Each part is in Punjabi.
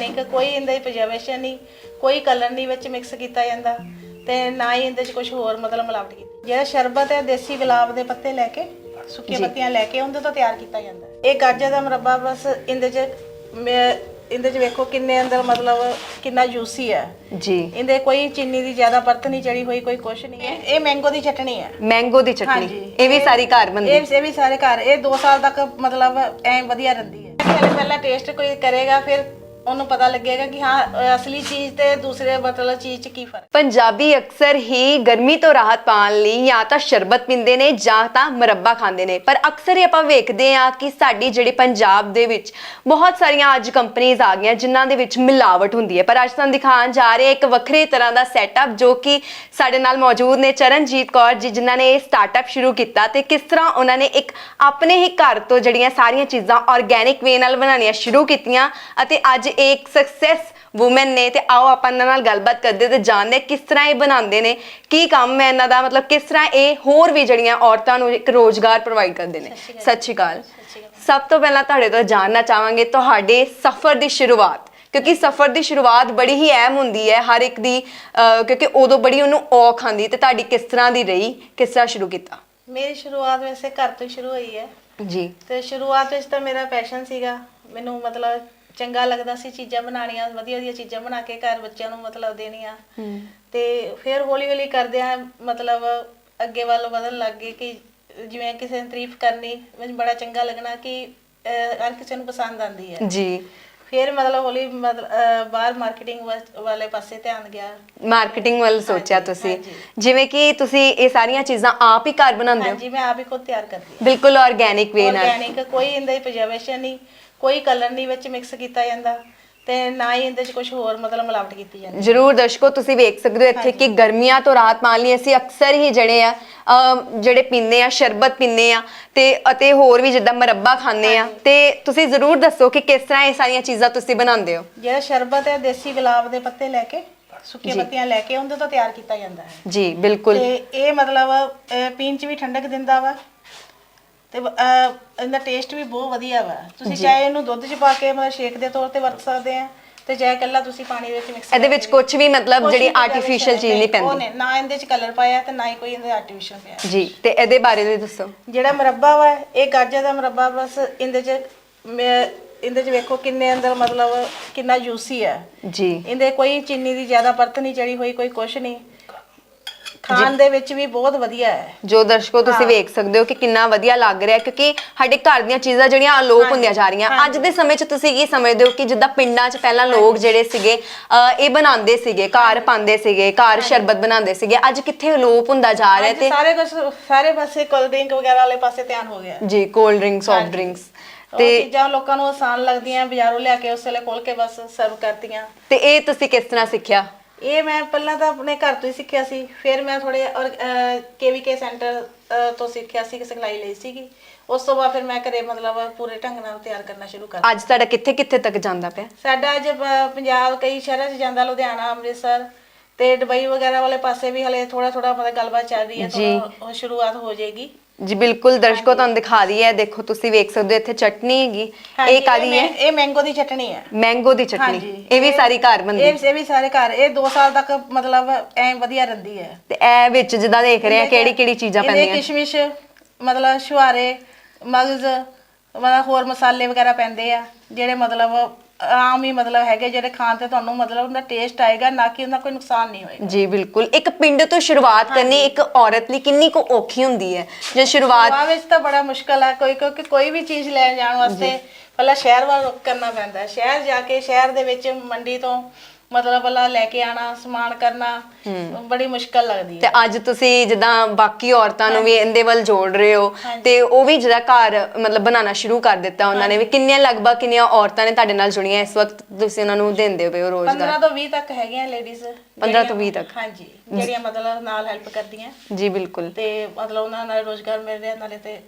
ਆਰਗੈਨਿਕ ਕੋਈ ਇਹਦੇ ਪ੍ਰੀਜ਼ਰਵੇਸ਼ਨ ਨਹੀਂ ਕੋਈ ਕਲਰ ਨਹੀਂ ਵਿੱਚ ਮਿਕਸ ਕੀਤਾ ਜਾਂਦਾ ਤੇ ਨਾ ਹੀ ਇਹਦੇ 'ਚ ਕੁਝ ਹੋਰ ਮਤਲਬ ਮਿਲਾਵਟ ਕੀਤੀ। ਜਿਹੜਾ ਸ਼ਰਬਤ ਹੈ ਦੇਸੀ ਗੁਲਾਬ ਦੇ ਪੱਤੇ ਲੈ ਕੇ ਸੁੱਕੀਆਂ ਪੱਤੀਆਂ ਲੈ ਕੇ ਉਹਦੇ ਤੋਂ ਤਿਆਰ ਕੀਤਾ ਜਾਂਦਾ। ਇਹ ਗਾਜਰ ਦਾ ਮੁਰੱਬਾ ਬਸ ਇਹਦੇ 'ਚ ਇਹਦੇ 'ਚ ਵੇਖੋ ਕਿੰਨੇ ਅੰਦਰ ਮਤਲਬ ਕਿੰਨਾ ਜੂਸੀ ਹੈ। ਜੀ। ਇਹਦੇ ਕੋਈ ਚੀਨੀ ਦੀ ਜ਼ਿਆਦਾ ਪਰਤ ਨਹੀਂ ਚੜੀ ਹੋਈ ਕੋਈ ਕੁਛ ਨਹੀਂ ਹੈ। ਇਹ ਮੈਂਗੋ ਦੀ ਚਟਣੀ ਹੈ। ਮੈਂਗੋ ਦੀ ਚਟਨੀ। ਇਹ ਵੀ ਸਾਰੀ ਘਰ ਬੰਦੀ ਇਹ ਇਹ ਵੀ ਸਾਰੇ ਘਰ ਇਹ 2 ਸਾਲ ਤੱਕ ਮਤਲਬ ਐ ਵਧੀਆ ਰਹਿੰਦੀ ਹੈ। ਪਹਿਲੇ ਪਹਿਲਾਂ ਟੇਸਟ ਕੋਈ ਕਰੇਗਾ ਫਿਰ ਉਹਨੂੰ ਪਤਾ ਲੱਗੇਗਾ ਕਿ ਹਾਂ, ਅਸਲੀ ਚੀਜ਼ ਤੇ ਦੂਸਰੇ ਮਤਲਬ ਚੀਜ਼ 'ਚ ਕੀ ਫ਼ਰਕ ਪੰਜਾਬੀ ਅਕਸਰ ਹੀ ਗਰਮੀ ਤੋਂ ਰਾਹਤ ਪਾਉਣ ਲਈ ਜਾਂ ਤਾਂ ਸ਼ਰਬਤ ਪੀਂਦੇ ਨੇ ਜਾਂ ਤਾਂ ਮੁਰੱਬਾ ਖਾਂਦੇ ਨੇ। ਪਰ ਅਕਸਰ ਹੀ ਆਪਾਂ ਵੇਖਦੇ ਹਾਂ ਕਿ ਸਾਡੀ ਜਿਹੜੀ ਪੰਜਾਬ ਦੇ ਵਿੱਚ ਬਹੁਤ ਸਾਰੀਆਂ ਅੱਜ ਕੰਪਨੀਆਂ ਆ ਗਈਆਂ ਜਿਨ੍ਹਾਂ ਦੇ ਵਿੱਚ ਮਿਲਾਵਟ ਹੁੰਦੀ ਹੈ। ਪਰ ਅੱਜ ਤੁਹਾਨੂੰ ਦਿਖਾਉਣ ਜਾ ਰਹੇ ਇੱਕ ਵੱਖਰੇ ਤਰ੍ਹਾਂ ਦਾ ਸੈਟਅਪ ਜੋ ਕਿ ਸਾਡੇ ਨਾਲ ਮੌਜੂਦ ਨੇ ਚਰਨਜੀਤ ਕੌਰ ਜੀ, ਜਿਨ੍ਹਾਂ ਨੇ ਇਹ ਸਟਾਰਟਅਪ ਸ਼ੁਰੂ ਕੀਤਾ ਤੇ ਕਿਸ ਤਰ੍ਹਾਂ ਉਹਨਾਂ ਨੇ ਇੱਕ ਆਪਣੇ ਹੀ ਘਰ ਤੋਂ ਜਿਹੜੀਆਂ ਸਾਰੀਆਂ ਚੀਜ਼ਾਂ ਆਰਗੈਨਿਕ ਵੇ ਨਾਲ ਬਣਾਉਣੀਆਂ ਸ਼ੁਰੂ ਕੀਤੀਆਂ ਅਤੇ ਅੱਜ ਇੱਕ ਸਕਸੈਸ ਵੂਮਨ ਨੇ ਤੇ ਆਓ ਆਪਾਂ ਇਹਨਾਂ ਨਾਲ ਗੱਲਬਾਤ ਕਰਦੇ ਤੇ ਜਾਣਦੇ ਕਿਸ ਤਰ੍ਹਾਂ ਇਹ ਬਣਾਉਂਦੇ ਨੇ ਕੀ ਕੰਮ ਹੈ ਇਹਨਾਂ ਦਾ ਮਤਲਬ ਕਿਸ ਤਰ੍ਹਾਂ ਇਹ ਹੋਰ ਵੀ ਜਿਹੜੀਆਂ ਔਰਤਾਂ ਨੂੰ ਇੱਕ ਰੋਜ਼ਗਾਰ ਪ੍ਰੋਵਾਈਡ ਕਰਦੇ ਨੇ। ਸਤਿ ਸ਼੍ਰੀ ਅਕਾਲ। ਸਭ ਤੋਂ ਪਹਿਲਾਂ ਤੁਹਾਡੇ ਤੋਂ ਜਾਣਨਾ ਚਾਹਾਂਗੇ ਤੁਹਾਡੇ ਸਫ਼ਰ ਦੀ ਸ਼ੁਰੂਆਤ ਕਿਉਂਕਿ ਸਫ਼ਰ ਦੀ ਸ਼ੁਰੂਆਤ ਬੜੀ ਹੀ ਅਹਿਮ ਹੁੰਦੀ ਹੈ ਹਰ ਇੱਕ ਦੀ ਕਿਉਂਕਿ ਉਦੋਂ ਬੜੀ ਉਹਨੂੰ ਔਖ ਆਉਂਦੀ ਤੇ ਤੁਹਾਡੀ ਕਿਸ ਤਰ੍ਹਾਂ ਦੀ ਰਹੀ ਕਿਸ ਤਰ੍ਹਾਂ ਸ਼ੁਰੂ ਕੀਤਾ? ਮੇਰੀ ਸ਼ੁਰੂਆਤ ਵੈਸੇ ਘਰ ਤੋਂ ਸ਼ੁਰੂ ਹੋਈ ਹੈ। ਜੀ। ਤੇ ਸ਼ੁਰੂਆਤ ਵਿੱਚ ਤਾਂ ਮੇਰਾ ਪੈਸ਼ਨ ਸੀਗਾ ਮੈਨੂੰ ਮਤਲਬ ਚੰਗਾ ਲੱਗਦਾ ਸੀ ਚੀਜ਼ਾਂ ਬਣਾਉਣੀਆਂ ਵਧੀਆ ਵਧੀਆ ਚੀਜ਼ਾਂ ਬਣਾ ਕੇ ਘਰ ਬੱਚਿਆਂ ਨੂੰ ਮਤਲਬ ਦੇਣੀਆਂ। ਤੇ ਫਿਰ ਹੌਲੀ ਹੌਲੀ ਕਰਦਿਆਂ ਮਤਲਬ ਅੱਗੇ ਵੱਲ ਵਧਣ ਲੱਗ ਗਏ ਕਿ ਜਿਵੇਂ ਕਿਸੇ ਨੇ ਤਾਰੀਫ ਕਰਨੀ ਮੈਨੂੰ ਬੜਾ ਚੰਗਾ ਲੱਗਣਾ ਕਿ ਅਹ, ਹਰ ਕਿਸੇ ਨੂੰ ਪਸੰਦ ਆਉਂਦੀ ਹੈ। ਜੀ। ਫਿਰ ਮਤਲਬ ਹੌਲੀ ਮਤਲਬ ਅਹ, ਬਾਹਰ ਮਾਰਕੀਟਿੰਗ ਵਾਲੇ ਪਾਸੇ ਧਿਆਨ ਗਿਆ। ਮਾਰਕੀਟਿੰਗ ਵੱਲ ਸੋਚਿਆ ਤੁਸੀਂ। ਹਾਂਜੀ। ਜਿਵੇਂ ਕਿ ਤੁਸੀਂ ਇਹ ਸਾਰੀਆਂ ਚੀਜ਼ਾਂ ਆਪ ਹੀ ਘਰ ਬਣਾਉਂਦੇ ਹੋ। ਹਾਂਜੀ ਮੈਂ ਆਪ ਹੀ ਖੁਦ ਤਿਆਰ ਕਰਦੀ ਹਾਂ। ਬਿਲਕੁਲ ਆਰਗੈਨਿਕ ਵੇ ਨਾਲ। ਆਰਗੈਨਿਕ ਕੋਈ ਇਹਦੇ ਪ੍ਰੀਜ਼ਰਵੇਸ਼ਨ ਨਹੀਂ। ਕੋਈ ਕਲਰ ਨਹੀਂ ਵਿੱਚ ਮਿਕਸ ਕੀਤਾ ਜਾਂਦਾ ਤੇ ਨਾ ਹੀ ਇਹਦੇ 'ਚ ਕੁਝ ਹੋਰ ਮਤਲਬ ਮਿਲਾਵਟ ਕੀਤੀ ਜਾਂਦੀ ਜਰੂਰ ਦਰਸ਼ਕੋ ਤੁਸੀਂ ਵੇਖ ਸਕਦੇ ਹੋ ਇੱਥੇ ਕਿ ਗਰਮੀਆਂ ਤੋਂ ਰਾਹਤ ਪਾਉਣ ਲਈ ਅਸੀਂ ਅਕਸਰ ਹੀ ਜਿਹੜੇ ਆ ਅਮ, ਜਿਹੜੇ ਪੀਂਦੇ ਆ ਸ਼ਰਬਤ ਪੀਂਦੇ ਆ ਤੇ ਅਤੇ ਹੋਰ ਵੀ ਜਿੱਦਾਂ ਮੁਰੱਬਾ ਖਾਂਦੇ ਆ। ਤੇ ਤੁਸੀਂ ਜ਼ਰੂਰ ਦੱਸੋ ਕਿ ਕਿਸ ਤਰ੍ਹਾਂ ਇਹ ਸਾਰੀਆਂ ਚੀਜ਼ਾਂ ਤੁਸੀਂ ਬਣਾਉਂਦੇ ਹੋ? ਜਿਹੜਾ ਸ਼ਰਬਤ ਹੈ ਦੇਸੀ ਗੁਲਾਬ ਦੇ ਪੱਤੇ ਲੈ ਕੇ ਸੁੱਕੀਆਂ ਪੱਤੀਆਂ ਲੈ ਕੇ ਉਹਦੇ ਤੋਂ ਤਿਆਰ ਕੀਤਾ ਜਾਂਦਾ ਹੈ। ਜੀ ਬਿਲਕੁਲ। ਤੇ ਇਹ ਮਤਲਬ ਅਹ, ਪੀਣ 'ਚ ਵੀ ਠੰਡਕ ਦਿੰਦਾ ਵਾ ਤੇ ਅਹ, ਇਹਦਾ ਟੇਸਟ ਵੀ ਬਹੁਤ ਵਧੀਆ ਵਾ। ਤੁਸੀਂ ਚਾਹੇ ਇਹਨੂੰ ਦੁੱਧ 'ਚ ਪਾ ਕੇ ਮਤਲਬ ਸ਼ੇਕ ਦੇ ਤੌਰ ਤੇ ਵਰਤ ਸਕਦੇ ਆ ਤੇ ਚਾਹੇ ਇਕੱਲਾ ਤੁਸੀਂ ਪਾਣੀ ਵਿੱਚ ਮਿਕਸ ਇਹਦੇ ਵਿੱਚ ਕੁਝ ਵੀ ਮਤਲਬ ਜਿਹੜੀ ਆਰਟੀਫੀਸ਼ੀਅਲ ਚੀਜ਼ ਨਹੀਂ ਪੈਂਦੀ। ਨਾ ਇਹਦੇ 'ਚ ਕਲਰ ਪਾਇਆ ਤੇ ਨਾ ਹੀ ਕੋਈ ਇਹਦੇ ਆਰਟੀਫੀਸ਼ੀਅਲ ਪਿਆ। ਜੀ ਤੇ ਇਹਦੇ ਬਾਰੇ ਵੀ ਦੱਸੋ। ਜਿਹੜਾ ਮੁਰੱਬਾ ਵਾ ਇਹ ਗਾਜਰ ਦਾ ਮੁਰੱਬਾ ਬਸ ਇਹਦੇ 'ਚ ਮੈਂ- ਇਹਦੇ 'ਚ ਵੇਖੋ ਕਿੰਨੇ ਅੰਦਰ ਮਤਲਬ ਕਿੰਨਾ ਜੂਸੀ ਹੈ ਜੀ। ਇਹਦੇ ਕੋਈ ਚੀਨੀ ਦੀ ਜ਼ਿਆਦਾ ਪਰਤ ਨਹੀਂ ਚੜੀ ਹੋਈ ਕੋਈ ਕੁਛ ਨਹੀਂ। ਖਾਣ ਦੇ ਵਿੱਚ ਵੀ ਬਹੁਤ ਵਧੀਆ ਹੈ। ਜੋ ਦਰਸ਼ਕੋ ਤੁਸੀਂ ਵੇਖ ਸਕਦੇ ਹੋ ਕਿ ਕਿੰਨਾ ਵਧੀਆ ਲੱਗ ਰਿਹਾ ਕਿਉਂਕਿ ਸਾਡੇ ਘਰ ਦੀਆਂ ਚੀਜ਼ਾਂ ਜਿਹੜੀਆਂ ਅਲੋਪ ਹੁੰਦੀਆਂ ਜਾ ਰਹੀਆਂ। ਅੱਜ ਦੇ ਸਮੇਂ 'ਚ ਤੁਸੀਂ ਕੀ ਸਮਝਦੇ ਹੋ ਕਿ ਜਿੱਦਾਂ ਪਿੰਡਾਂ 'ਚ ਪਹਿਲਾਂ ਲੋਕ ਜਿਹੜੇ ਸੀਗੇ ਅਹ, ਇਹ ਬਣਾਉਂਦੇ ਸੀਗੇ ਘਰ ਪਾਉਂਦੇ ਸੀਗੇ ਘਰ ਸ਼ਰਬਤ ਬਣਾਉਂਦੇ ਸੀਗੇ। ਅੱਜ ਕਿੱਥੇ ਅਲੋਪ ਹੁੰਦਾ ਜਾ ਰਿਹਾ ਅੱਜ ਤੇ ਸਾਰੇ ਕੁਝ ਸਾਰੇ ਪਾਸੇ ਕੋਲਡ ਡਰਿੰਕ ਵਗੈਰਾ ਵਾਲੇ ਪਾਸੇ ਧਿਆਨ ਹੋ ਗਿਆ। ਜੀ ਕੋਲਡ ਡਰਿੰਕ ਸੌਫਟ ਡਰਿੰਕਸ ਉਹ ਤੇ ਚੀਜ਼ਾਂ ਲੋਕਾਂ ਨੂੰ ਆਸਾਨ ਲੱਗਦੀਆਂ ਬਾਜ਼ਾਰੋਂ ਲਿਆ ਕੇ ਉਸ ਵੇਲੇ ਖੋਲ ਕੇ ਬਸ ਸਰਵ ਕਰਤੀਆਂ। ਤੇ ਇਹ ਤੁਸੀਂ ਕਿਸ ਤਰ੍ਹਾਂ ਸਿੱਖਿਆ? ਇਹ ਮੈਂ ਪਹਿਲਾਂ ਤਾਂ ਆਪਣੇ ਘਰ ਤੋਂ ਹੀ ਸਿੱਖਿਆ ਸੀ ਫਿਰ ਮੈਂ ਥੋੜੇ ਕੇਵੀਕੇ ਸੈਂਟਰ ਤੋਂ ਸਿੱਖਿਆ ਸੀ ਸਿਖਲਾਈ ਲਈ ਸੀਗੀ। ਉਸ ਤੋਂ ਬਾਅਦ ਫਿਰ ਮੈਂ ਘਰੇ ਮਤਲਬ ਪੂਰੇ ਢੰਗ ਨਾਲ ਤਿਆਰ ਕਰਨਾ ਸ਼ੁਰੂ ਕਰ ਅੱਜ ਤੁਹਾਡਾ ਕਿੱਥੇ ਕਿੱਥੇ ਤੱਕ ਜਾਂਦਾ ਪਿਆ? ਸਾਡਾ ਅੱਜ ਪ- ਪੰਜਾਬ ਕਈ ਸ਼ਹਿਰਾਂ 'ਚ ਜਾਂਦਾ ਲੁਧਿਆਣਾ ਅੰਮ੍ਰਿਤਸਰ ਤੇ ਦੁਬਈ ਵਗੈਰਾ ਵਾਲੇ ਪਾਸੇ ਵੀ ਹਲੇ ਥੋੜਾ ਥੋੜਾ ਮਤਲਬ ਗੱਲਬਾਤ ਚੱਲ ਰਹੀ ਹੈ ਥੋੜਾ ਉਹ ਸ਼ੁਰੂਆਤ ਹੋ ਜਾਏਗੀ। ਜੀ ਬਿਲਕੁਲ ਦਰਸ਼ਕੋ ਤੁਹਾਨੂੰ ਦਿਖਾ ਰਹੀ ਹੈ ਦੇਖੋ ਤੁਸੀਂ ਵੇਖ ਸਕਦੇ ਹੋ ਇੱਥੇ ਚਟਨੀ ਹੈਗੀ। ਇਹ ਕਾਦੀ ਹੈ? ਇਹ ਮੈਂਗੋ ਦੀ ਚਟਣੀ ਹੈ। ਮੈਂਗੋ ਦੀ ਚਟਨੀ। ਇਹ ਵੀ ਸਾਰੀ ਘਰ ਬਣਦੀ। ਇਹ ਇਹ ਵੀ ਸਾਰੇ ਘਰ। ਇਹ 2 ਸਾਲ ਤੱਕ ਮਤਲਬ ਐ ਵਧੀਆ ਰਹਿੰਦੀ ਹੈ। ਤੇ ਇਹ ਵਿੱਚ ਜਿੱਦਾਂ ਦੇਖ ਰਹੇ ਆ ਕਿਹੜੀ ਕਿਹੜੀ ਚੀਜ਼ਾਂ ਇਹਦੇ ਪੈਂਦੀਆਂ। ਕਿਸ਼ਮਿਸ਼ ਮਤਲਬ ਸ਼ੁਹਾਰੇ ਮਗਜ਼ ਮਤਲਬ ਹੋਰ ਮਸਾਲੇ ਵਗੈਰਾ ਪੈਂਦੇ ਆ ਜਿਹੜੇ ਮਤਲਬ ਆਮ ਹੀ ਮਤਲਬ ਹੈਗੇ ਜਿਹੜੇ ਖਾਣ ਤੇ ਤੁਹਾਨੂੰ ਮਤਲਬ ਉਹਦਾ ਟੇਸਟ ਆਏਗਾ ਨਾ ਕਿ ਉਹਦਾ ਕੋਈ ਨੁਕਸਾਨ ਨਹੀਂ ਹੋਏਗਾ। ਜੀ ਬਿਲਕੁਲ। ਇੱਕ ਪਿੰਡ ਤੋਂ ਸ਼ੁਰੂਆਤ ਕਰਨੀ ਇੱਕ ਔਰਤ ਲਈ ਕਿੰਨੀ ਕੁ ਔਖੀ ਹੁੰਦੀ ਹੈ? ਜੇ ਸ਼ੁਰੂਆਤ ਆ ਵਿੱਚ ਤਾਂ ਬੜਾ ਮੁਸ਼ਕਲ ਹੈ ਕੋਈ ਕਿਉਂਕਿ ਕੋਈ ਵੀ ਚੀਜ਼ ਲੈ ਜਾਣ ਵਾਸਤੇ ਪਹਿਲਾਂ ਸ਼ਹਿਰ ਵੱਲ ਰੁਕ ਕਰਨਾ ਪੈਂਦਾ ਹੈ। ਸ਼ਹਿਰ ਜਾ ਕੇ ਸ਼ਹਿਰ ਦੇ ਵਿੱਚ ਮੰਡੀ ਤੋਂ ਮਤਲਬ ਪਹਿਲਾਂ ਲੈ ਕੇ ਆਣਾ ਸਮਾਨ ਕਰਨਾ ਬੜੀ ਮੁਸ਼ਕਲ ਲੱਗਦੀ ਹੈ। ਤੇ ਅੱਜ ਤੁਸੀਂ ਜਿੱਦਾਂ ਬਾਕੀ ਔਰਤਾਂ ਨੂੰ ਵੀ ਇਹਦੇ ਵੱਲ ਜੋੜ ਰਹੇ ਹੋ ਤੇ ਉਹ ਵੀ ਜਿਹੜਾ ਘਰ ਮਤਲਬ ਬਣਾਉਣਾ ਸ਼ੁਰੂ ਕਰ ਦਿੱਤਾ ਉਹਨਾਂ ਨੇ ਵੀ ਕਿੰਨੀਆਂ ਲਗਭਗ ਕਿੰਨੀਆਂ ਔਰਤਾਂ ਨੇ ਤੁਹਾਡੇ ਨਾਲ ਜੁੜੀਆਂ ਇਸ ਵਕਤ ਤੁਸੀਂ ਉਹਨਾਂ ਨੂੰ ਦਿੰਦੇ ਹੋ ਰੋਜ਼ਗਾਰ 15 ਤੋਂ 20 ਤੱਕ ਹੈਗੀਆਂ ਲੇਡੀਜ਼ 15 ਤੋਂ 20 ਤੱਕ। ਹਾਂਜੀ ਜਿਹੜੀਆਂ ਮਤਲਬ ਨਾਲ ਹੈਲਪ ਕਰਦੀਆਂ। ਜੀ ਬਿਲਕੁਲ। ਤੇ ਮਤਲਬ ਉਹਨਾਂ ਨਾਲ ਰੋਜ਼ਗਾਰ ਮਿਲ ਰਿਹਾ ਨਾਲੇ ਤੇ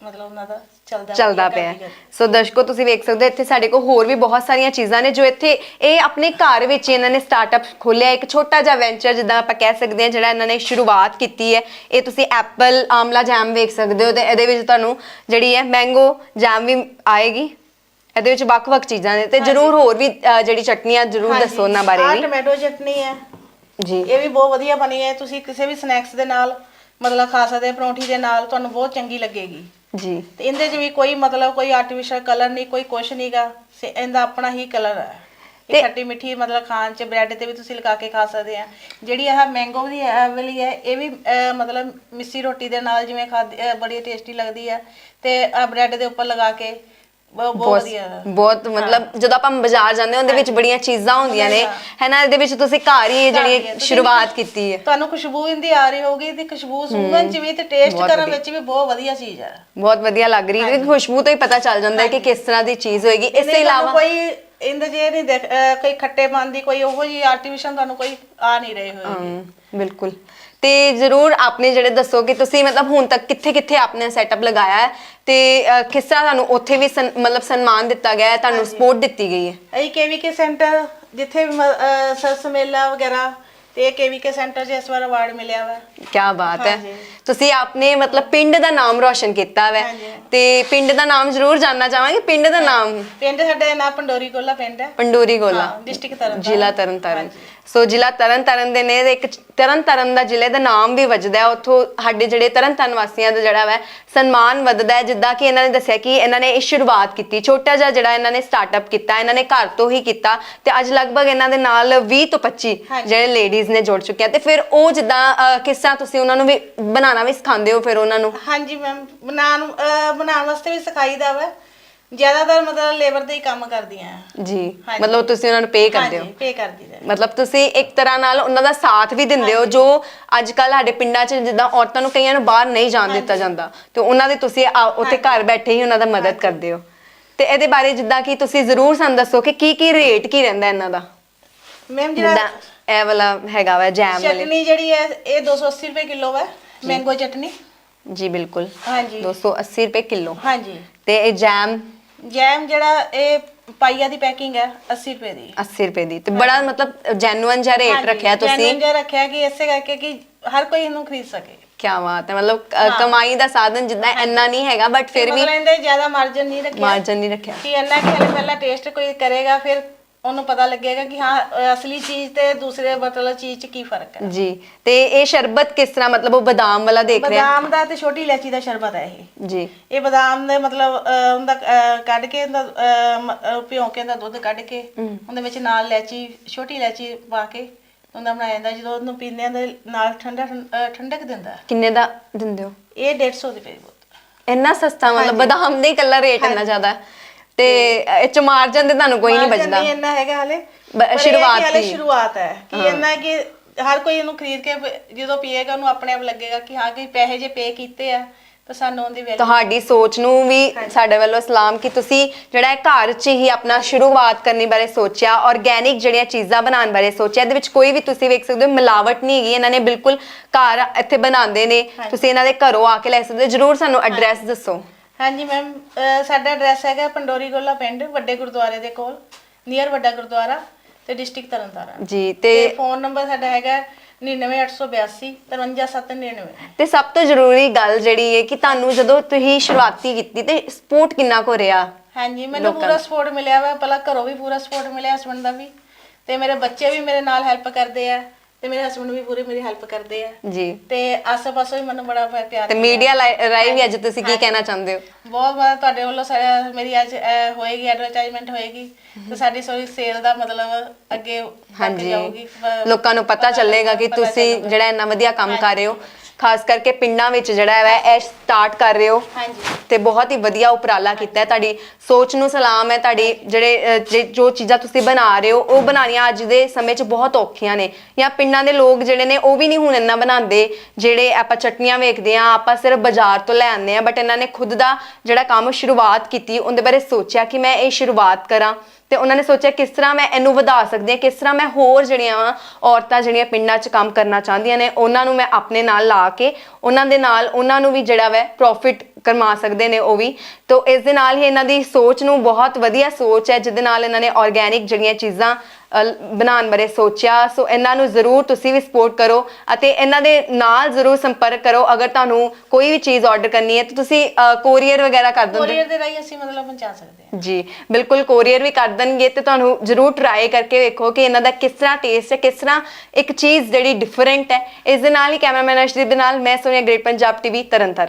ਮਤਲਬ ਉਹਨਾਂ ਦਾ ਚੱਲਦਾ ਪਿਆ। ਸੋ ਦਰਸ਼ਕੋ ਤੁਸੀਂ ਵੇਖ ਸਕਦੇ ਹੋ ਇੱਥੇ ਸਾਡੇ ਕੋਲ ਹੋਰ ਵੀ ਬਹੁਤ ਸਾਰੀਆਂ ਚੀਜ਼ਾਂ ਨੇ ਜੋ ਇੱਥੇ ਇਹ ਆਪਣੇ ਘਰ ਵਿੱਚ ਹੀ ਇਹਨਾਂ ਨੇ ਸਟਾਰਟਅਪ ਖੋਲਿਆ ਇੱਕ ਛੋਟਾ ਜਿਹਾ ਵੈਂਚਰ ਜਿੱਦਾਂ ਆਪਾਂ ਕਹਿ ਸਕਦੇ ਹਾਂ ਜਿਹੜਾ ਇਹਨਾਂ ਨੇ ਸ਼ੁਰੂਆਤ ਕੀਤੀ ਹੈ। ਇਹ ਤੁਸੀਂ ਐਪਲ ਆਮਲਾ ਜੈਮ ਵੇਖ ਸਕਦੇ ਹੋ ਤੇ ਇਹਦੇ ਵਿੱਚ ਤੁਹਾਨੂੰ ਜਿਹੜੀ ਹੈ ਮੈਂਗੋ ਜੈਮ ਵੀ ਆਏਗੀ। ਇਹਦੇ ਵਿੱਚ ਵੱਖ-ਵੱਖ ਚੀਜ਼ਾਂ ਨੇ ਤੇ ਜਰੂਰ ਹੋਰ ਵੀ ਅ, ਜਿਹੜੀ ਚਟਨੀਆਂ ਜਰੂਰ ਦੱਸੋ ਉਹਨਾਂ ਬਾਰੇ ਵੀ। ਟੋਮੈਟੋ ਚਟਨੀ ਹੈ। ਜੀ। ਇਹ ਵੀ ਬਹੁਤ ਵਧੀਆ ਬਣੀ ਹੈ। ਤੁਸੀਂ ਕਿਸੇ ਵੀ ਸਨੈਕਸ ਦੇ ਨਾਲ ਮਤਲਬ ਖਾ ਸਕਦੇ ਹੋ ਪਰੌਂਠੀ ਦੇ ਨਾਲ ਤੁਹਾਨੂੰ ਬਹੁਤ ਚੰਗੀ ਲੱਗੇਗੀ। ਜੀ। ਤੇ ਇਹਦੇ 'ਚ ਵੀ ਕੋਈ ਮਤਲਬ ਕੋਈ ਆਰਟੀਫੀਸ਼ੀਅਲ ਕਲਰ ਨਹੀਂ ਕੋਈ ਕੁਛ ਨਹੀਂਗਾ। ਇਹਦਾ ਆਪਣਾ ਹੀ ਕਲਰ ਹੈ। ਇਹ ਖੱਟੀ ਮਿੱਠੀ ਮਤਲਬ ਖਾਣ 'ਚ ਬ੍ਰੈਡ ਤੇ ਵੀ ਤੁਸੀਂ ਲਗਾ ਕੇ ਖਾ ਸਕਦੇ ਆ। ਜਿਹੜੀ ਇਹ ਮੈਂਗੋ ਦੀ ਇਹ ਵਾਲੀ ਹੈ ਇਹ ਵੀ ਅਹ, ਮਤਲਬ ਮਿੱਸੀ ਰੋਟੀ ਦੇ ਨਾਲ ਜਿਵੇਂ ਖਾਦੀ ਬੜੀ ਟੇਸਟੀ ਲੱਗਦੀ ਹੈ। ਤੇ ਆ ਬ੍ਰੈਡ ਦੇ ਉੱਪਰ ਲਗਾ ਕੇ ਬਹੁਤ ਬਹੁਤ ਵਧੀਆ। ਬਹੁਤ ਮਤਲਬ ਜਦੋਂ ਆਪਾਂ ਬਾਜ਼ਾਰ ਜਾਂਦੇ ਹਾਂ ਉਹਦੇ ਵਿੱਚ ਬੜੀਆਂ ਚੀਜ਼ਾਂ ਹੁੰਦੀਆਂ ਨੇ। ਹੈਨਾ ਇਹਦੇ ਵਿੱਚ ਤੁਸੀਂ ਘਰ ਹੀ ਜਿਹੜੀ ਸ਼ੁਰੂਆਤ ਕੀਤੀ ਹੈ। ਤੁਹਾਨੂੰ ਖੁਸ਼ਬੂ ਇੰਦੀ ਆ ਰਹੀ ਹੋਗੀ ਤੇ ਖੁਸ਼ਬੂ ਸੁੰਘਣ 'ਚ ਵੀ ਤੇ ਟੇਸਟ ਕਰਨ ਵਿੱਚ ਵੀ ਬਹੁਤ ਵਧੀਆ ਚੀਜ਼ ਹੈ। ਬਹੁਤ ਵਧੀਆ ਲੱਗ ਰਹੀ ਹੈ। ਖੁਸ਼ਬੂ ਤੋਂ ਹੀ ਪਤਾ ਚੱਲ ਜਾਂਦਾ ਹੈ ਕਿ ਕਿਸ ਤਰ੍ਹਾਂ ਦੀ ਚੀਜ਼ ਹੋਏਗੀ। ਇਸ ਤੋਂ ਇਲਾਵਾ ਕੋਈ ਇੰਦ ਜੇ ਨਹੀਂ ਕੋਈ ਖੱਟੇ ਦੀ ਕੋਈ ਉਹੋ ਜੀ ਆਰਟੀਫੀਸ਼ੀਅਲ ਤੁਹਾਨੂੰ ਕੋਈ ਆ ਨਹੀਂ ਰਹੇ ਹੋਏ ਹਮ, ਬਿਲਕੁਲ। ਤੇ ਜਰੂਰ ਆਪਨੇ ਜਿਹੜੇ ਦੱਸੋ ਕਿ ਤੁਸੀਂ ਮਤਲਬ ਹੁਣ ਤੱਕ ਕਿੱਥੇ ਕਿੱਥੇ ਆਪਨੇ ਸੈਟਅਪ ਲਗਾਇਆ ਹੈ? ਤੇ ਅ, ਕਿਸ ਤਰ੍ਹਾਂ ਤੁਹਾਨੂੰ ਉੱਥੇ ਵੀ ਸਨ- ਮਤਲਬ ਸਨਮਾਨ ਦਿੱਤਾ ਗਿਆ ਹੈ ਤੁਹਾਨੂੰ ਸਪੋਰਟ ਦਿੱਤੀ ਗਈ ਹੈ? ਅਸੀਂ ਕੇਵੀਕੇ ਸੈਂਟਰ ਜਿੱਥੇ ਵੀ ਮ- ਅਹ, ਸਰਸ ਮੇਲਾ ਵਗੈਰਾ ਤੇ ਇਹ ਕੇਵੀਕੇ ਸੈਂਟਰ 'ਚ ਇਸ ਵਾਰ ਅਵਾਰਡ ਮਿਲਿਆ ਵਾ। ਕੀ ਬਾਤ ਹੈ। ਹਾਂਜੀ। ਤੁਸੀਂ ਆਪਣੇ ਮਤਲਬ ਪਿੰਡ ਦਾ ਨਾਮ ਰੋਸ਼ਨ ਕੀਤਾ ਵੈ। ਹਾਂਜੀ। ਤੇ ਪਿੰਡ ਦਾ ਨਾਮ ਜਰੂਰ ਜਾਨਣਾ ਚਾਹਾਂਗੇ। ਪਿੰਡ ਦਾ ਨਾਮ? ਪਿੰਡ ਸਾਡਾ ਨਾ ਪੰਡੋਰੀ ਕੋਲਾ ਪਿੰਡ ਹੈ। ਪੰਡੋਰੀ ਗੋਲਾ ਹਾਂ ਡਿਸਟ੍ਰਿਕਟ ਤਰਨ ਜ਼ਿਲ੍ਹਾ ਤਰਨਤਾਰਨ। ਸੋ ਜ਼ਿਲ੍ਹਾ ਤਰਨਤਾਰਨ ਦੇ ਨੇ ਇੱਕ ਤਰਨਤਾਰਨ ਦਾ ਜ਼ਿਲ੍ਹੇ ਦਾ ਨਾਮ ਵੀ ਵੱਜਦਾ ਹੈ। ਉੱਥੋਂ ਸਾਡੇ ਜਿਹੜੇ ਤਰਨਤਾਰਨ ਵਾਸੀਆਂ ਦਾ ਜਿਹੜਾ ਵੈ ਸਨਮਾਨ ਵੱਧਦਾ ਹੈ ਜਿੱਦਾਂ ਕਿ ਇਹਨਾਂ ਨੇ ਦੱਸਿਆ ਕਿ ਇਹਨਾਂ ਨੇ ਇਹ ਸ਼ੁਰੂਆਤ ਕੀਤੀ ਛੋਟਾ ਜਿਹਾ ਜਿਹੜਾ ਇਹਨਾਂ ਨੇ ਸਟਾਰਟਅਪ ਕੀਤਾ ਇਹਨਾਂ ਨੇ ਘਰ ਤੋਂ ਹੀ ਕੀਤਾ ਤੇ ਅੱਜ ਲਗਭਗ ਇਹਨਾਂ ਦੇ ਨਾਲ 20 ਤੋਂ 25 ਹਾਂਜੀ। ਜਿਹੜੇ ਲੇਡੀਜ਼ ਨੇ ਜੁੜ ਚੁੱਕੇ ਆ ਤੇ ਫਿਰ ਉਹ ਜਿੱਦਾਂ ਕਿਸ ਤੁਸੀਂ ਉਹਨਾਂ ਨੂੰ ਵੀ ਬਣਾਉਣਾ ਵੀ ਸਿਖਾਉਂਦੇ ਹੋ ਫਿਰ ਉਹਨਾਂ ਨੂੰ? ਹਾਂਜੀ ਮੈਮ ਬਣਾਉਣ ਬਣਾਉਣ ਵਾਸਤੇ ਵੀ ਸਿਖਾਈਦਾ ਵਾ। ਜ਼ਿਆਦਾਤਰ ਮਤਲਬ ਲੇਬਰ ਦੇ ਹੀ ਕੰਮ ਕਰਦੀਆਂ। ਆ। ਜੀ ਹਾਂਜੀ। ਮਤਲਬ ਤੁਸੀਂ ਉਹਨਾਂ ਨੂੰ ਪੇ ਕਰਦੇ ਹੋ। ਹਾਂਜੀ ਪੇ ਕਰ ਦਈਦਾ ਮਤਲਬ ਤੁਸੀਂ ਇੱਕ ਤਰ੍ਹਾਂ ਨਾਲ ਉਹਨਾਂ ਦਾ ਸਾਥ ਵੀ ਦਿੰਦੇ ਹੋ ਜੋ ਅੱਜ ਕੱਲ ਸਾਡੇ ਪਿੰਡਾਂ 'ਚ ਜਿੱਦਾਂ ਔਰਤਾਂ ਨੂੰ ਕਈਆਂ ਨੂੰ ਬਾਹਰ ਨਹੀਂ ਜਾਣ ਦਿੱਤਾ ਜਾਂਦਾ ਤੇ ਉਹਨਾਂ ਦੇ ਤੁਸੀਂ ਆ- ਉੱਥੇ ਘਰ ਬੈਠੇ ਹੀ ਉਹਨਾਂ ਦਾ ਮਦਦ ਕਰਦੇ ਹੋ। ਤੇ ਇਹਦੇ ਬਾਰੇ ਜਿੱਦਾਂ ਕਿ ਤੁਸੀਂ ਜ਼ਰੂਰ ਸਾਨੂੰ ਦੱਸੋ ਕਿ ਕੀ ਕੀ ਰੇਟ ਕੀ ਰਹਿੰਦਾ ਇਹਨਾਂ ਦਾ? ਮੈਮ ਜਿੱਦਾਂ ਜਿਹੜਾ ਇਹ ਵਾਲਾ ਹੈਗਾ ਵਾ ਜੈਮ ਵਾਲੇ। ਚਟਨੀ ਜਿਹੜੀ ਹੈ ਇਹ 280 ਰੁਪਏ ਕਿਲੋ ਹੈ ਮੈਂਗੋ ਚਟਨੀ। ਜੀ ਬਿਲਕੁਲ। ਹਾਂਜੀ। 280 ਰੁਪਏ ਕਿਲੋ। ਹਾਂਜੀ। ਤੇ ਇਹ ਜੈਮ ਜੈਮ ਜਿਹੜਾ ਇਹ ਪਾਈਆ ਦੀ ਪੈਕਿੰਗ ਹੈ 80 ਰੁਪਏ ਦੀ। 80 ਰੁਪਏ ਦੀ। ਤੇ ਬੜਾ ਮਤਲਬ ਜੈਨੂਇਨ ਜਿਹਾ ਰੇਟ ਰੱਖਿਆ ਤੁਸੀਂ। ਜੈਨੂਇਨ ਜਿਹਾ ਰੱਖਿਆ ਕਿ ਇਸੇ ਕਰਕੇ ਕਿ ਹਰ ਕੋਈ ਇਹਨੂੰ ਖਰੀਦ ਸਕੇ। ਕੀ ਬਾਤ ਹੈ ਮਤਲਬ ਅ, ਕਮਾਈ ਦਾ ਸਾਧਨ ਜਿੱਦਾਂ ਇੰਨਾ ਨਹੀਂ ਹੈਗਾ ਬਟ ਫਿਰ ਵੀ ਮਤਲਬ ਇਹਦੇ ਜ਼ਿਆਦਾ ਮਾਰਜਨ ਨਹੀਂ ਰੱਖਿਆ। ਮਾਰਜਨ ਨਹੀਂ ਰੱਖਿਆ। ਕਿ ਇੰਨਾ ਕਿ ਹਲੇ ਪਹਿਲਾਂ ਟੇਸਟ ਕੋਈ ਕਰੇਗਾ ਫਿਰ ਉਹਨੂੰ ਪਤਾ ਲੱਗੇਗਾ ਕਿ ਹਾਂ ਅ, ਅਸਲੀ ਚੀਜ਼ ਤੇ ਦੂਸਰੇ ਮਤਲਬ ਚੀਜ਼ 'ਚ ਕੀ ਫ਼ਰਕ ਹੈ। ਜੀ ਤੇ ਇਹ ਸ਼ਰਬਤ ਕਿਸ ਤਰ੍ਹਾਂ ਮਤਲਬ ਉਹ ਬਦਾਮ ਵਾਲਾ ਦੇਖ ਰਿਹਾ? ਬਦਾਮ ਦਾ ਤੇ ਛੋਟੀ ਇਲਾਚੀ ਦਾ ਸ਼ਰਬਤ ਹੈ ਇਹ। ਜੀ। ਇਹ ਬਦਾਮ ਦੇ ਮਤਲਬ ਅਹ, ਉਹਦਾ ਅਹ, ਕੱਢ ਕੇ ਉਹਦਾ ਅਹ, ਮ- ਅਹ, ਭਿਉਂ ਕੇ ਉਹਦਾ ਦੁੱਧ ਕੱਢ ਕੇ ਉਹਦੇ ਵਿੱਚ ਨਾਲ ਇਲਾਚੀ ਛੋਟੀ ਇਲਾਚੀ ਪਾ ਕੇ ਉਹਦਾ ਬਣਾਇਆ ਜਾਂਦਾ ਜਦੋਂ ਉਹਨੂੰ ਪੀਂਦੇ ਆ ਤੇ ਨਾਲ ਠੰਡਾ ਅਹ, ਠੰਡਕ ਦਿੰਦਾ। ਕਿੰਨੇ ਦਾ ਦਿੰਦੇ ਹੋ? ਇਹ 150 ਦੀ ਪਈ ਬੋਤਲ ਇੰਨਾ ਸਸਤਾ ਮਤਲਬ ਬਦਾਮ ਦੇ ਹੀ ਇਕੱਲਾ ਰੇਟ ਇੰਨਾ ਜ਼ਿਆਦਾ। ਹੈ। ਤੇ ਇਹ ਚ ਮਾਰਜਨ ਤੇ ਤੁਹਾਨੂੰ ਕੋਈ ਨਹੀਂ ਬਚਦਾ ਨਹੀਂ ਇੰਨਾ ਹੈਗਾ ਹਲੇ। ਸ਼ੁਰੂਆਤ ਹਲੇ। ਸ਼ੁਰੂਆਤ ਹੈ ਕਿ ਇੰਨਾ ਕਿ ਹਰ ਕੋਈ ਇਹਨੂੰ ਖਰੀਦ ਕੇ ਜਦੋਂ ਪੀਏਗਾ ਉਹਨੂੰ ਆਪਣੇ ਆਪ ਲੱਗੇਗਾ ਕਿ ਹਾਂ ਕਿ ਪੈਸੇ ਜੇ ਪੇ ਕੀਤੇ ਆ ਤਾਂ ਸਾਨੂੰ ਉਹਦੀ ਵੈਲਿਊ ਤੁਹਾਡੀ ਸੋਚ ਨੂੰ ਵੀ ਸਾਡੇ ਵੱਲੋਂ ਸਲਾਮ ਕਿ ਤੁਸੀਂ ਜਿਹੜਾ ਘਰ 'ਚ ਹੀ ਆਪਣਾ ਸ਼ੁਰੂਆਤ ਕਰਨੀ ਬਾਰੇ ਸੋਚਿਆ ਆਰਗੈਨਿਕ ਜਿਹੜੀਆਂ ਚੀਜ਼ਾਂ ਬਣਾਉਣ ਬਾਰੇ ਸੋਚਿਆ ਇਹਦੇ ਵਿੱਚ ਕੋਈ ਵੀ ਤੁਸੀਂ ਵੇਖ ਸਕਦੇ ਹੋ ਮਿਲਾਵਟ ਨਹੀਂ ਹੈਗੀ। ਇਹਨਾਂ ਨੇ ਬਿਲਕੁਲ ਘਰ ਇੱਥੇ ਬਣਾਉਂਦੇ ਨੇ। ਤੁਸੀਂ ਇਹਨਾਂ ਦੇ ਘਰੋਂ ਆ ਕੇ ਲੈ ਸਕਦੇ ਹੋ। ਜਰੂਰ ਸਾਨੂੰ ਐਡਰੈਸ ਦੱਸੋ। ਹਾਂਜੀ ਮੈਮ ਸਾਡਾ ਐਡਰੈਸ ਹੈਗਾ ਪੰਡੋਰੀ ਗੋਲਾ ਪਿੰਡ ਵੱਡੇ ਗੁਰਦੁਆਰੇ ਦੇ ਕੋਲ ਨੀਅਰ ਵੱਡਾ ਗੁਰਦੁਆਰਾ ਤੇ ਡਿਸਟ੍ਰਿਕਟ ਤਰਨਤਾਰਨ। ਜੀ ਤੇ ਤੇ ਫੋਨ ਨੰਬਰ ਸਾਡਾ ਹੈਗਾ 99882 53799 ਤੇ ਸਭ ਤੋਂ ਜ਼ਰੂਰੀ ਗੱਲ ਜਿਹੜੀ ਹੈ ਕਿ ਤੁਹਾਨੂੰ ਜਦੋਂ ਤੁਸੀਂ ਸ਼ੁਰੂਆਤੀ ਕੀਤੀ ਤੇ ਸਪੋਰਟ ਕਿੰਨਾ ਕੁ ਰਿਹਾ ਹਾਂਜੀ ਮੈਨੂੰ ਪੂਰਾ ਸਪੋਰਟ ਮਿਲਿਆ ਵਾ ਪਹਿਲਾਂ ਘਰੋਂ ਵੀ ਪੂਰਾ ਸਪੋਰਟ ਮਿਲਿਆ ਹਸਬੰਡ ਦਾ ਵੀ। ਤੇ ਮੇਰੇ ਬੱਚੇ ਵੀ ਮੇਰੇ ਨਾਲ ਹੈਲਪ ਕਰਦੇ ਆ। ਤੇ ਮੇਰੇ ਹਸਬੰਡ ਵੀ ਪੂਰੀ ਮੇਰੀ ਹੈਲਪ ਕਰਦੇ ਆ। ਜੀ। ਤੇ ਆਸੇ-ਪਾਸੇ ਵੀ ਮੈਨੂੰ ਬੜਾ ਪਿਆ- ਪਿਆਰ ਤੇ ਮੀਡੀਆ ਰਾਈ ਵੀ ਅੱਜ ਤੁਸੀਂ ਕੀ ਕਹਿਣਾ ਚਾਹੁੰਦੇ ਹੋ? ਬਹੁਤ ਬਹੁਤ ਤੁਹਾਡੇ ਵੱਲੋਂ ਸਾਰਾ- ਮੇਰੀ ਅੱਜ ਅਹ, ਹੋਏਗੀ ਐਡਵਰਟਾਈਜ਼ਮੈਂਟ ਹੋਏਗੀ ਤੇ ਸਾਡੀ ਸੋਰੀ ਸੇਲ ਦਾ ਮਤਲਬ ਅੱਗੇ ਹਾਂਜੀ। ਜਾਊਗੀ। ਲੋਕਾਂ ਨੂੰ ਪਤਾ ਚੱਲੇਗਾ ਕਿ ਪਤਾ ਤੁਸੀਂ ਚੱਲੂਗਾ। ਜਿਹੜਾ ਇੰਨਾ ਵਧੀਆ ਕੰਮ ਕਰ ਰਹੇ ਹੋ। ਖਾਸ ਕਰਕੇ ਪਿੰਡਾਂ ਵਿੱਚ ਜਿਹੜਾ ਹੈ ਇਹ ਸਟਾਰਟ ਕਰ ਰਹੇ ਹੋ। ਹਾਂਜੀ। ਤੇ ਬਹੁਤ ਹੀ ਵਧੀਆ ਉਪਰਾਲਾ ਕੀਤਾ ਹੈ। ਤੁਹਾਡੀ ਸੋਚ ਨੂੰ ਸਲਾਮ ਹੈ। ਤੁਹਾਡੀ ਜਿਹੜੇ ਅਹ, ਜੇ- ਜੋ ਚੀਜ਼ਾਂ ਤੁਸੀਂ ਬਣਾ ਰਹੇ ਹੋ ਉਹ ਬਣਾਉਣੀਆਂ ਅੱਜ ਦੇ ਸਮੇਂ 'ਚ ਬਹੁਤ ਔਖੀਆਂ ਨੇ। ਜਾਂ ਪਿੰਡਾਂ ਪਿੰਡਾਂ ਦੇ ਲੋਕ ਜਿਹੜੇ ਨੇ ਉਹ ਵੀ ਨਹੀਂ ਹੁਣ ਇੰਨਾ ਬਣਾਉਂਦੇ, ਜਿਹੜੇ ਆਪਾਂ ਚਟਨੀਆਂ ਵੇਖਦੇ ਆ ਆਪਾਂ ਸਿਰਫ ਬਾਜ਼ਾਰ ਤੋਂ ਲੈ ਆਉਂਦੇ ਆ ਬਟ ਇਹਨਾਂ ਨੇ ਖੁਦ ਦਾ ਜਿਹੜਾ ਕੰਮ ਸ਼ੁਰੂਆਤ ਕੀਤੀ, ਉਹਦੇ ਬਾਰੇ ਸੋਚਿਆ ਕਿ ਮੈਂ ਇਹ ਸ਼ੁਰੂਆਤ ਕਰਾਂ ਤੇ ਉਹਨਾਂ ਨੇ ਸੋਚਿਆ ਕਿਸ ਤਰ੍ਹਾਂ ਮੈਂ ਇਹਨੂੰ ਵਧਾ ਸਕਦੀ ਹਾਂ, ਕਿਸ ਤਰ੍ਹਾਂ ਮੈਂ ਹੋਰ ਜਿਹੜੀਆਂ ਵਾ ਔਰਤਾਂ ਜਿਹੜੀਆਂ ਪਿੰਡਾਂ 'ਚ ਕੰਮ ਕਰਨਾ ਚਾਹੁੰਦੀਆਂ ਨੇ, ਉਹਨਾਂ ਨੂੰ ਮੈਂ ਆਪਣੇ ਨਾਲ ਲਾ ਕੇ, ਉਹਨਾਂ ਦੇ ਨਾਲ ਉਹਨਾਂ ਨੂੰ ਵੀ ਜਿਹੜਾ ਵੈ ਪ੍ਰੋਫਿਟ ਕਰਮਾ ਸਕਦੇ ਨੇ ਉਹ ਵੀ। ਤੋਂ ਇਸ ਦੇ ਨਾਲ ਹੀ ਇਹਨਾਂ ਦੀ ਸੋਚ ਨੂੰ ਬਹੁਤ ਵਧੀਆ ਸੋਚ ਹੈ ਜਿਹਦੇ ਨਾਲ ਇਹਨਾਂ ਨੇ ਆਰਗੈਨਿਕ ਜਿਹੜੀਆਂ ਚੀਜ਼ਾਂ ਬਣਾਉਣ ਬਾਰੇ ਸੋਚਿਆ। ਸੋ ਇਹਨਾਂ ਨੂੰ ਜ਼ਰੂਰ ਤੁਸੀਂ ਵੀ ਸਪੋਰਟ ਕਰੋ ਅਤੇ ਇਹਨਾਂ ਦੇ ਨਾਲ ਜ਼ਰੂਰ ਸੰਪਰਕ ਕਰੋ। ਅਗਰ ਤੁਹਾਨੂੰ ਕੋਈ ਵੀ ਚੀਜ਼ ਆਰਡਰ ਕਰਨੀ ਹੈ ਤਾਂ ਤੁਸੀਂ ਕੋਰੀਅਰ ਵਗੈਰਾ ਕਰ ਦਿੰਦੇ ਕੋਰੀਅਰ ਦੇ ਰਾਹੀਂ ਅਸੀਂ ਮਤਲਬ ਪਹੁੰਚਾ ਸਕਦੇ ਹਾਂ। ਜੀ ਬਿਲਕੁਲ ਕੋਰੀਅਰ ਵੀ ਕਰ ਦੇਣਗੇ ਤੇ ਤੁਹਾਨੂੰ ਜਰੂਰ ਟਰਾਈ ਕਰਕੇ ਵੇਖੋ ਕਿ ਇਹਨਾਂ ਦਾ ਕਿਸ ਤਰ੍ਹਾਂ ਟੇਸਟ ਹੈ ਕਿਸ ਤਰ੍ਹਾਂ ਇੱਕ ਚੀਜ਼ ਜਿਹੜੀ ਡਿਫਰੈਂਟ ਹੈ। ਇਸ ਦੇ ਨਾਲ ਹੀ ਕੈਮਰਾਮੈਨ ਅਰਸ਼ਦੀਪ ਦੇ ਨਾਲ ਮੈਂ ਸੋਨੀਆ ਗ੍ਰੇਟ ਪੰਜਾਬ ਟੀਵੀ ਤਰਨਤਾਰਨ।